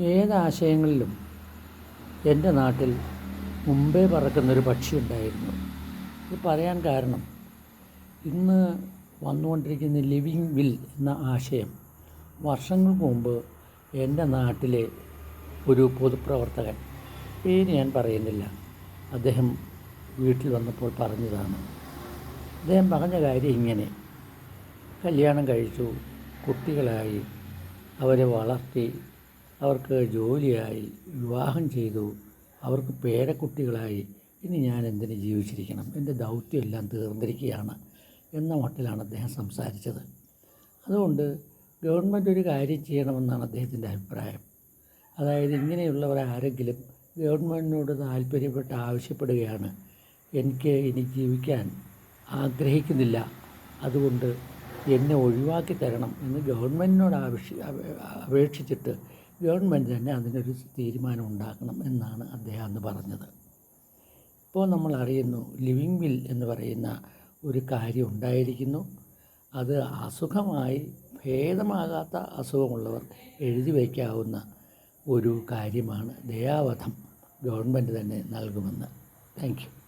ഏതാശയങ്ങളിലും എന്റെ നാട്ടിൽ മുമ്പേ പറക്കുന്നൊരു പക്ഷി ഉണ്ടായിരുന്നു ഇത് പറയാൻ കാരണം ഇന്ന് വന്നുകൊണ്ടിരിക്കുന്ന ലിവിങ് വിൽ എന്ന ആശയം വർഷങ്ങൾക്ക് മുമ്പ് എന്റെ നാട്ടിലെ ഒരു പൊതുപ്രവർത്തകൻ പേര് ഞാൻ പറയുന്നില്ല അദ്ദേഹം വീട്ടിൽ വന്നപ്പോൾ പറഞ്ഞതാണ്. അദ്ദേഹം പറഞ്ഞ കാര്യം ഇങ്ങനെ കല്യാണം കഴിച്ചു കുട്ടികളായി അവരെ വളർത്തി അവർക്ക് ജോലിയായി വിവാഹം ചെയ്തു അവർക്ക് പേരക്കുട്ടികളായി. ഇനി ഞാൻ എന്തിന് ജീവിച്ചിരിക്കണം? എന്റെ ദൗത്യമെല്ലാം തീർന്നിരിക്കുകയാണ് എന്ന മട്ടിലാണ് അദ്ദേഹം സംസാരിച്ചത്. അതുകൊണ്ട് ഗവൺമെന്റ് ഒരു കാര്യം ചെയ്യണമെന്നാണ് അദ്ദേഹത്തിന്റെ അഭിപ്രായം. അതായത് ഇങ്ങനെയുള്ളവർ ആരെങ്കിലും ഗവൺമെന്റിനോട് താല്പര്യപ്പെട്ട് ആവശ്യപ്പെടുകയാണ്. എനിക്ക് ഇനി ജീവിക്കാൻ ആഗ്രഹിക്കുന്നില്ല. അതുകൊണ്ട് എന്നെ ഒഴിവാക്കി തരണം എന്ന് ഗവൺമെന്റിനോട് ആവശ്യ അപേക്ഷിച്ചിട്ട് ഗവൺമെന്റ് തന്നെ അതിനൊരു തീരുമാനം ഉണ്ടാക്കണം എന്നാണ് അദ്ദേഹം അന്ന് പറഞ്ഞത്. ഇപ്പോൾ നമ്മൾ അറിയുന്നു ലിവിങ് വിൽ എന്ന് പറയുന്ന ഒരു കാര്യം ഉണ്ടായിരിക്കുന്നു. അത് അസുഖമായി ഭേദമാകാത്ത അസുഖമുള്ളവർ എഴുതി വയ്ക്കാവുന്ന ഒരു കാര്യമാണ് ദയാവധം ഗവൺമെന്റ് തന്നെ നൽകുമെന്ന്. Thank you.